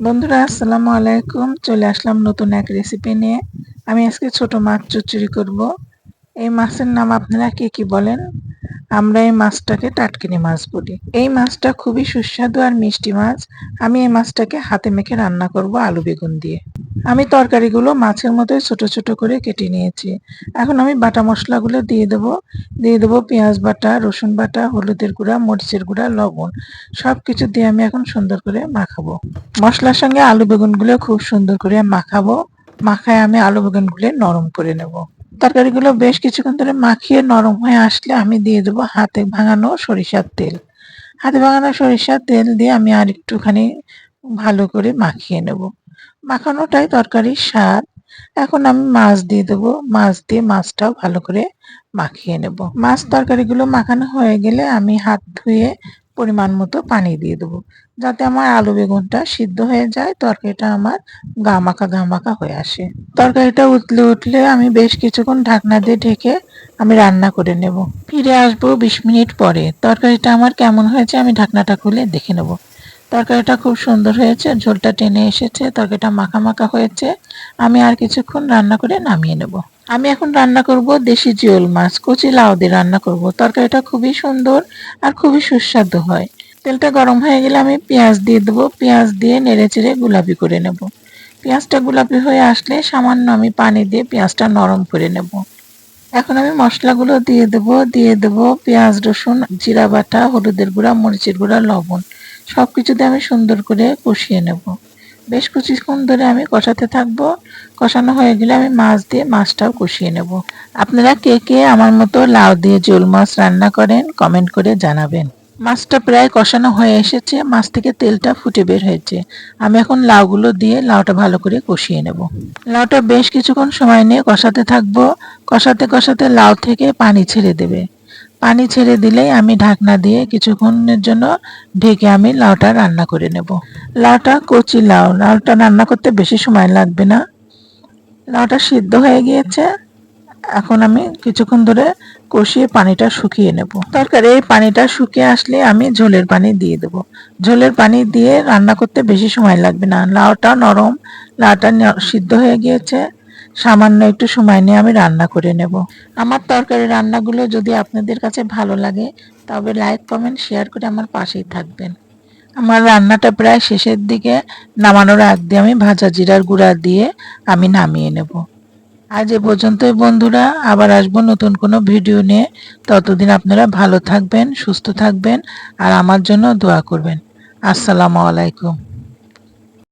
বন্ধুরা, আসসালামু আলাইকুম। চলে আসলাম নতুন এক রেসিপি নিয়ে। আমি আজকে ছোট মাছ চচ্চড়ি করব। এই মাছের নাম আপনারা কে কি বলেন? আমরা এই মাছটাকে টাটকিনি মাছ বলি। এই মাছটা খুবই সুস্বাদু আর মিষ্টি মাছ। আমি এই মাছটাকে হাতে মেখে রান্না করব আলু বেগুন দিয়ে। আমি তরকারিগুলো মাছের মতোই ছোট ছোট করে কেটে নিয়েছি। এখন আমি বাটা মশলাগুলো দিয়ে দেবো। দিয়ে দেবো পেঁয়াজ বাটা, রসুন বাটা, হলুদের গুঁড়া, মরিচের গুঁড়া, লবণ। সব কিছু দিয়ে আমি এখন সুন্দর করে মাখাবো। মশলার সঙ্গে আলু বেগুনগুলো খুব সুন্দর করে মাখাবো। মাখায় আমি আলু বেগুনগুলো নরম করে নেব। তরকারিগুলো বেশ কিছুক্ষণ ধরে মাখিয়ে নরম হয়ে আসলে আমি দিয়ে দেবো হাতে ভাঙানো সরিষার তেল। হাতে ভাঙানো সরিষার তেল দিয়ে আমি আর একটুখানি ভালো করে মাখিয়ে নেব। মাখানোটাই তরকারির স্বাদ। এখন আমি মাছ দিয়ে দেবো। মাছ দিয়ে মাছটাও ভালো করে মাখিয়ে নেব। মাছ তরকারিগুলো মাখানো হয়ে গেলে আমি হাত ধুয়ে পরিমাণ মতো পানি দিয়ে দেবো। যাতে আমার আলু বেগুনটা সিদ্ধ হয়ে যায়, তরকারিটা আমার গা মাখা গা মাখা হয়ে আসে। তরকারিটা উতলে উঠলে আমি বেশ কিছুক্ষণ ঢাকনা দিয়ে ঢেকে আমি রান্না করে নেব। ফিরে আসব বিশ মিনিট পরে। তরকারিটা আমার কেমন হয়েছে আমি ঢাকনাটা খুলে দেখে নেব। তরকারিটা খুব সুন্দর হয়েছে, ঝোলটা টেনে এসেছে, তরকারিটা মাখা মাখা হয়েছে। আমি আর কিছুক্ষণ রান্না করে নামিয়ে নেব। আমি এখন রান্না করব দেশি জিওল মাছ, কচি লাউ দিয়ে রান্না করব। তরকারিটা খুবই সুন্দর আর খুবই সুস্বাদু হয়। তেলটা গরম হয়ে গেলে আমি পেঁয়াজ দিয়ে দেবো। পেঁয়াজ দিয়ে নেড়ে চেড়ে গোলাপি করে নেব। পেঁয়াজটা গোলাপি হয়ে আসলে সামান্য আমি পানি দিয়ে পেঁয়াজটা নরম করে নেব। এখন আমি মশলাগুলো দিয়ে দেবো দিয়ে দেবো পেঁয়াজ, রসুন, জিরা বাটা, হলুদের গুঁড়া, মরিচের গুঁড়া, লবণ। সব কিছু দিয়ে আমি সুন্দর করে কষিয়ে নেব। বেশ কিছুক্ষণ ধরে আমি কষাতে থাকব। কষানো হয়ে গেলে আমি মাছ দিয়ে মাছটাও কষিয়ে নেব। আপনারা কে কে আমার মতো লাউ দিয়ে জোল মাছ রান্না করেন কমেন্ট করে জানাবেন। মাছটা প্রায় কষানো হয়ে এসেছে। মাছ থেকে তেলটা ফুটে বের হয়েছে। আমি এখন লাউগুলো দিয়ে লাউটা ভালো করে কষিয়ে নেব। লাউটা বেশ কিছুক্ষণ সময় নিয়ে কষাতে থাকব। কষাতে কষাতে লাউ থেকে পানি ছেড়ে দেবে। পানি ছেড়ে দিলেই আমি ঢাকনা দিয়ে কিছুক্ষণের জন্য ঢেকে আমি লাউটা রান্না করে নেব। লাউটা কচি লাউ, লাউটা রান্না করতে বেশি সময় লাগবে না। লাউটা সিদ্ধ হয়ে গিয়েছে। এখন আমি কিছুক্ষণ ধরে কষিয়ে পানিটা শুকিয়ে নেব। তরকারি এই পানিটা শুকিয়ে আসলে আমি ঝোলের পানি দিয়ে দেব। ঝোলের পানি দিয়ে রান্না করতে বেশি সময় লাগবে না। লাউটা নরম, লাউটা সিদ্ধ হয়ে গিয়েছে। সামান্য একটু সময় নিয়ে আমি রান্না করে নেব। আমার তরকারি রান্নাগুলো যদি আপনাদের কাছে ভালো লাগে, তবে লাইক, কমেন্ট, শেয়ার করে আমার পাশেই থাকবেন। আমার রান্নাটা প্রায় শেষের দিকে নামানোর আগ দিয়ে আমি ভাজা জিরার গুঁড়া দিয়ে আমি নামিয়ে নেব। আজ এ পর্যন্তই বন্ধুরা, আবার আসব নতুন কোনো ভিডিও নিয়ে। ততদিন আপনারা ভালো থাকবেন, সুস্থ থাকবেন, আর আমার জন্য দোয়া করবেন। আসসালামু আলাইকুম।